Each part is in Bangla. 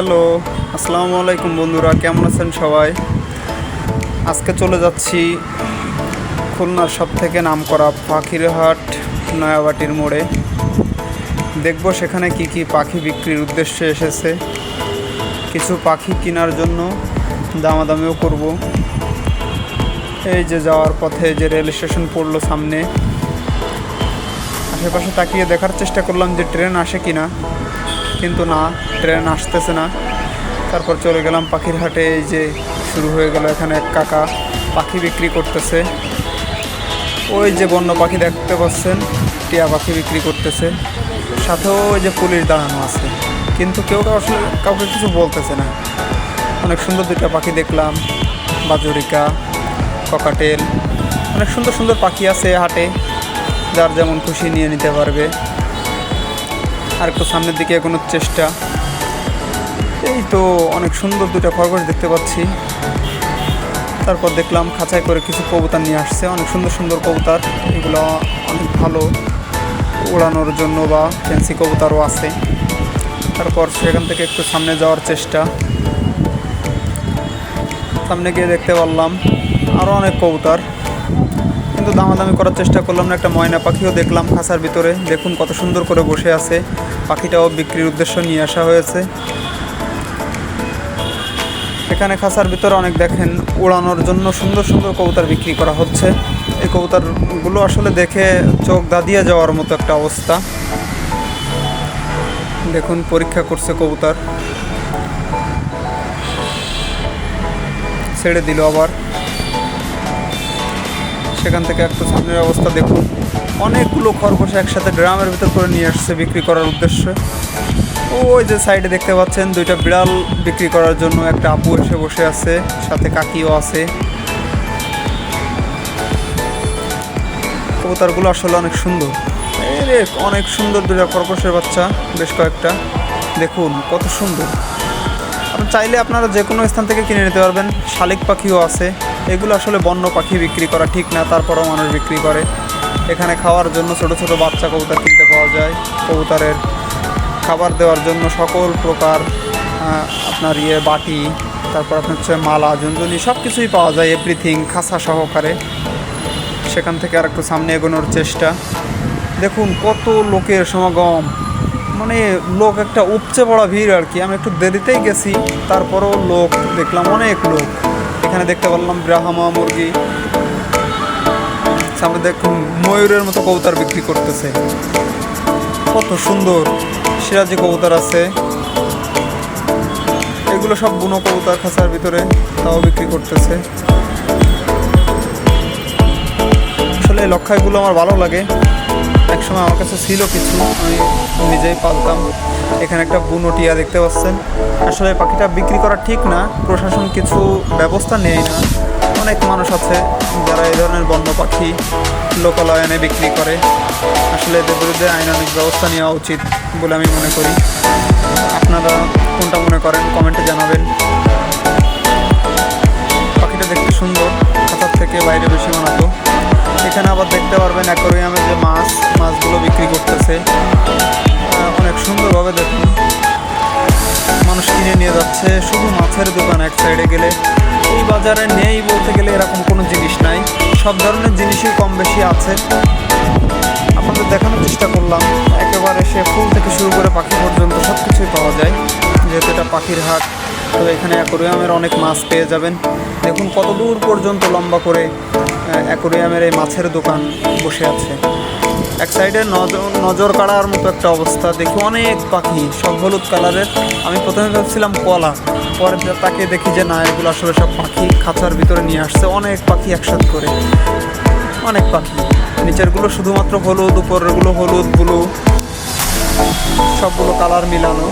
হ্যালো, আসসালামু আলাইকুম বন্ধুরা, কেমন আছেন সবাই? আজকে চলে যাচ্ছি খুলনার সব থেকে নাম করা পাখিরহাট নয়াবাটির মোড়ে। দেখব সেখানে কি কি পাখি বিক্রির উদ্দেশ্যে এসেছে। কিছু পাখি কেনার জন্য দামাদামিও করব। এই যে যাওয়ার পথে যে রেল স্টেশন পড়ল সামনে। আশেপাশে তাকিয়ে দেখার চেষ্টা করলাম যে ট্রেন আসে কিনা। কিন্তু না, ট্রেন আসতেছে না। তারপর চলে গেলাম পাখির হাটে এই যে শুরু হয়ে গেল এখানে এক কাকা পাখি বিক্রি করতেছে। ওই যে বন্য পাখি দেখতে পাচ্ছেন, টিয়া পাখি বিক্রি করতেছে। সাথেও ওই যে পুলিশ দাঁড়ানো আছে। কিন্তু কেউ আসলে, কাউকে কিছু বলতেছে না। অনেক সুন্দর দুইটা পাখি দেখলাম, বাজুরিকা, ককাটেল। অনেক সুন্দর সুন্দর পাখি আছে হাটে, যার যেমন খুশি নিয়ে নিতে পারবে। আর একটু সামনের দিকে এগোনোর চেষ্টা। এই তো অনেক সুন্দর দুটো খরগোশ দেখতে পাচ্ছি। তারপর দেখলাম খাঁচায় করে কিছু কবুতর নিয়ে আসছে। অনেক সুন্দর সুন্দর কবুতর। এগুলো অনেক ভালো উড়ানোর জন্য বা ফ্যান্সি কবুতরও আছে। তারপর সেখান থেকে একটু সামনে যাওয়ার চেষ্টা। সামনে গিয়ে দেখতে পারলাম আরও অনেক কবুতর। কিন্তু দামাদামি করার চেষ্টা করলাম না, একটা ময়না পাখিও দেখলাম খাঁচার ভিতরে। দেখুন কত সুন্দর করে বসে আছে। পাখিটাও বিক্রির উদ্দেশ্য নিয়ে আসা হয়েছে। এখানে খাঁচার ভিতরে অনেক দেখেন, উড়ানোর জন্য সুন্দর সুন্দর কবুতর বিক্রি করা হচ্ছে। এই কবুতরগুলো আসলে দেখে চোখ দাদিয়ে যাওয়ার মতো একটা অবস্থা। দেখুন, পরীক্ষা করছে কবুতর। ছেড়ে দিল আবার। সেখান থেকে একটু সামনের অবস্থা দেখুন। অনেকগুলো খরগোশ একসাথে ড্রামের ভিতর করে নিয়ে আসছে বিক্রি করার উদ্দেশ্যে। ওই যে সাইডে দেখতে পাচ্ছেন, দুইটা বিড়াল বিক্রি করার জন্য একটা আপু এসে বসে আছে, সাথে কাকিও আছে। কবুতরগুলো আসলে অনেক সুন্দর। রে অনেক সুন্দর দুইটা খরগোশের বাচ্চা, বেশ কয়েকটা। দেখুন, কত সুন্দর। চাইলে আপনারা যে কোনো স্থান থেকে কিনে নিতে পারবেন। শালিক পাখিও আছে। এগুলো আসলে বন্য পাখি বিক্রি করা ঠিক না, তারপরেও মানুষ বিক্রি করে। এখানে খাওয়ার জন্য ছোট ছোট বাচ্চা কবুতর কিনতে পাওয়া যায়। কবুতরের খাবার দেওয়ার জন্য সকল প্রকার আপনার ইয়ে বাটি, তারপর আপনার হচ্ছে মালা, ঝুনঝুনি সব কিছুই পাওয়া যায় এভরিথিং খাসা সহকারে। সেখান থেকে আর একটু সামনে এগোনোর চেষ্টা। দেখুন, কত লোকের সমাগম। মানে লোক একটা উপচে পড়া ভিড় আর কি। আমি একটু দেরিতেই গেছি, তারপরও লোক দেখলাম অনেক লোক। এখানে দেখতে পারলাম ব্রাহ্মা মুরগি সামনে দেখুন ময়ূরের মতো কবুতর বিক্রি করতেছে। কত সুন্দর সিরাজি কবুতর আছে। এগুলো সব বুনো কবুতর খাঁচার ভিতরে, তাও বিক্রি করতেছে। আসলে এই লক্ষাইগুলো আমার ভালো লাগে। একসময় আমার কাছে ছিল কিছু, আমি নিজেই পালতাম। এখানে একটা বুনো টিয়া দেখতে পাচ্ছেন। আসলে পাখিটা বিক্রি করা ঠিক না, প্রশাসন কিছু ব্যবস্থা নেয় না। অনেক মানুষ আছে যারা এই ধরনের বন্য পাখি লোকালয়নে বিক্রি করে। আসলে এদের বিরুদ্ধে আইনানিক ব্যবস্থা নেওয়া উচিত বলে আমি মনে করি। আপনারা কোনটা মনে করেন, কমেন্টে জানাবেন। পাখিটা দেখতে সুন্দর খাতার থেকে বাইরে বেশি এখানে আবার দেখতে পারবেন অ্যাকোরিয়ামে যে মাছ, মাছগুলো বিক্রি করতেছে। অনেক সুন্দরভাবে দেখুন। মানুষ কিনে নিয়ে যাচ্ছে, শুধু মাছের দোকান এক সাইডে গেলে। এই বাজারে নেই বলতে গেলে এরকম কোনো জিনিস নাই। সব ধরনের জিনিসই কম বেশি আছে। আপনাদের দেখানোর চেষ্টা করলাম। একেবারে সে ফুল থেকে শুরু করে পাখি পর্যন্ত সব কিছুই পাওয়া যায়। যেহেতু এটা পাখির হাট, তো এখানে অ্যাকোরিয়ামের অনেক মাছ পেয়ে যাবেন। দেখুন কত দূর পর্যন্ত লম্বা করে অ্যাকোরিয়ামের এই মাছের দোকান বসে আছে। এক সাইডে নজর কাড়ার মতো একটা অবস্থা। দেখি অনেক পাখি, সব হলুদ কালারের। আমি প্রথমে ভাবছিলাম কলা, পরে তাকে দেখি যে না, এগুলো আসলে সব পাখি খাঁচার ভিতরে নিয়ে আসছে। অনেক পাখি একসাথে করে। অনেক পাখি। নিচেরগুলো শুধুমাত্র হলুদ, উপরেরগুলো হলুদ, ব্লু। সবগুলো কালার মিলানো।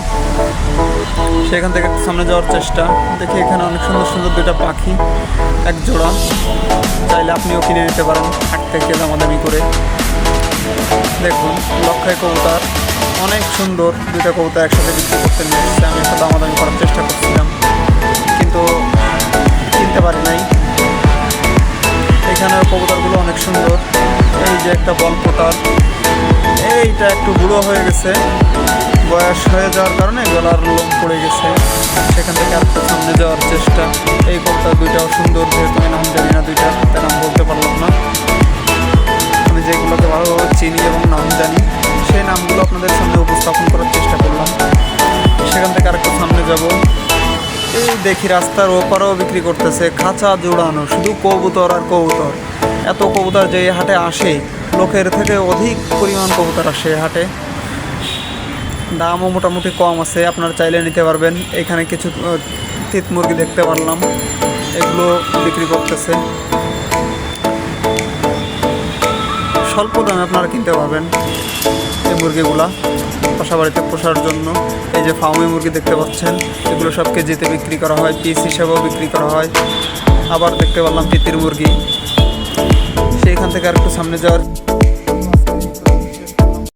সেখান থেকে সামনে যাওয়ার চেষ্টা। দেখি এখানে অনেক সুন্দর সুন্দর দুটা পাখি, এক জোড়া। চাইলে আপনিও কিনে নিতে পারেন, হাট থেকে দামাদামি করে। দেখুন লক্ষায় কবুতর, অনেক সুন্দর দুইটা কবুতর একসাথে বিক্রি করতে নিয়ে আমি একটা দামাদামি করার চেষ্টা করছিলাম, কিন্তু কিনতে পারি নাই। এখানের কবুতরগুলো অনেক সুন্দর। এই যে একটা বল পোটার এইটা একটু বুড়ো হয়ে গেছে। বয়স হয়ে যাওয়ার কারণে গলার লোম পড়ে গেছে। সেখান থেকে একটু সামনে যাওয়ার চেষ্টা। এই কবুতর দুইটাও সুন্দর, যেহেতু নাম জানি না দুইটা তাই নাম বলতে পারলাম না। আমি যেগুলোকে ভালোভাবে চিনি এবং নাম জানি, সেই নামগুলো আপনাদের সামনে উপস্থাপন করার চেষ্টা করলাম। সেখান থেকে আরেকটু সামনে যাব। এই দেখি রাস্তার ওপারেও বিক্রি করতেছে, খাঁচা জোড়ানো, শুধু কবুতর আর কবুতর। এত কবুতর যে হাটে আসে লোকের থেকে অধিক পরিমাণ কবুতর আসে হাটে। দামও মোটামুটি কম আছে, আপনারা চাইলে নিতে পারবেন। এখানে কিছু তিত মুরগি দেখতে পারলাম, এগুলো বিক্রি করতেছে। স্বল্প দামে আপনারা কিনতে পারবেন এই মুরগিগুলা বাসা বাড়িতে পোষার জন্য। এই যে ফার্মে মুরগি দেখতে পাচ্ছেন, এগুলো সব কেজিতে বিক্রি করা হয়, পিস হিসাবেও বিক্রি করা হয়। আবার দেখতে পারলাম তিতির মুরগি। সেইখান থেকে আর একটু সামনে যাওয়ার